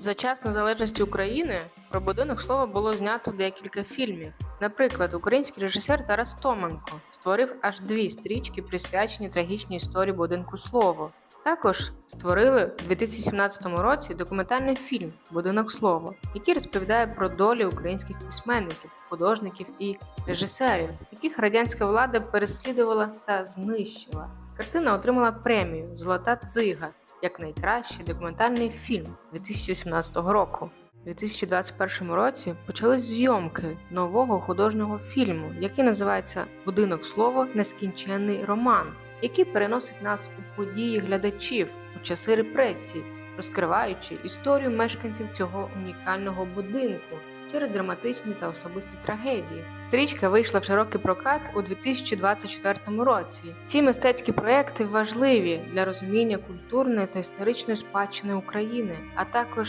За час незалежності України про будинок слова було знято декілька фільмів. Наприклад, український режисер Тарас Томенко створив аж дві стрічки, присвячені трагічній історії будинку слово. Також створили у 2017 році документальний фільм Будинок слова, який розповідає про долі українських письменників, художників і режисерів, яких радянська влада переслідувала та знищила. Картина отримала премію Золота дзига як найкращий документальний фільм 2018 року. У 2021 році почались зйомки нового художнього фільму, який називається Будинок слово Нескінченний роман, який переносить нас у події глядачів у часи репресій, розкриваючи історію мешканців цього унікального будинку через драматичні та особисті трагедії. Стрічка вийшла в широкий прокат у 2024 році. Ці мистецькі проекти важливі для розуміння культурної та історичної спадщини України, а також